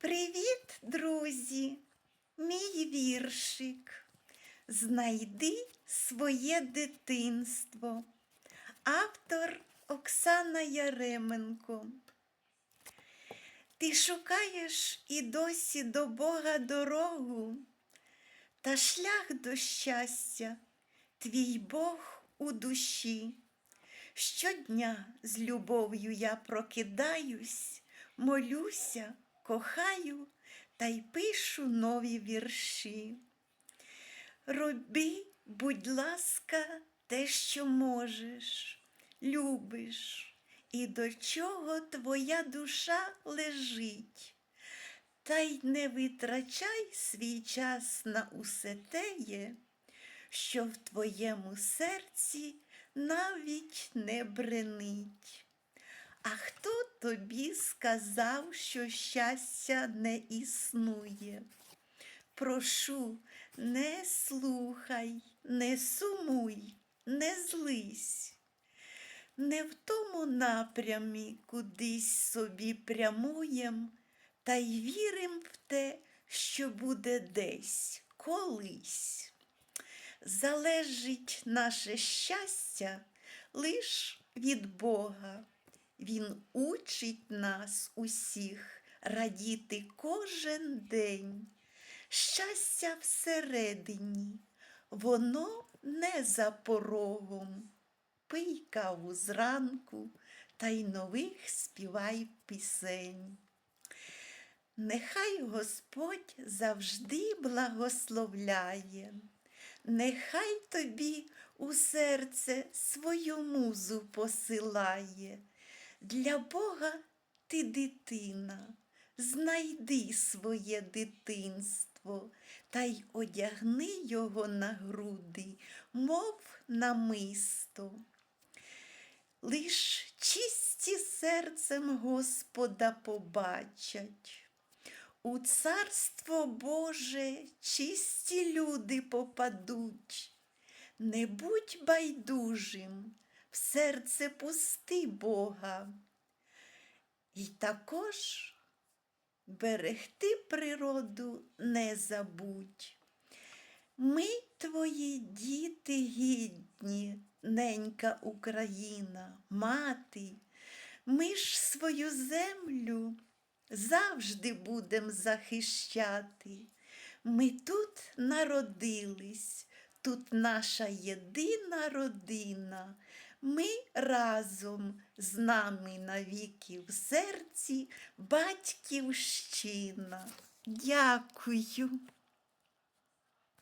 Привіт, друзі! Мій віршик. Знайди своє дитинство. Автор Оксана Яременко. Ти шукаєш і досі до Бога дорогу, та шлях до щастя, твій Бог у душі. Щодня з любов'ю я прокидаюсь, молюся, кохаю та й пишу нові вірші. Роби, будь ласка, те, що можеш, любиш, і до чого твоя душа лежить. Та й не витрачай свій час на усе теє, що в твоєму серці навіть не бренить. Тобі сказав, що щастя не існує? Прошу, не слухай, не сумуй, не злись. Не в тому напрямі кудись собі прямуєм, та й вірим в те, що буде десь, колись. Залежить наше щастя лиш від Бога. Він учить нас усіх радіти кожен день. Щастя всередині, воно не за порогом. Пий каву зранку та й нових співай пісень. Нехай Господь завжди благословляє, нехай тобі у серце свою музу посилає. Для Бога ти дитина, знайди своє дитинство та й одягни його на груди, мов намисто. Лиш чисті серцем Господа побачать. У царство Боже чисті люди попадуть. Не будь байдужим, в серце пусти Бога. І також берегти природу не забудь. Ми твої діти гідні, ненька Україна, мати, ми ж свою землю завжди будем захищати. Ми тут народились, тут наша єдина родина. Ми разом з нами навіки в серці батьківщина. Дякую.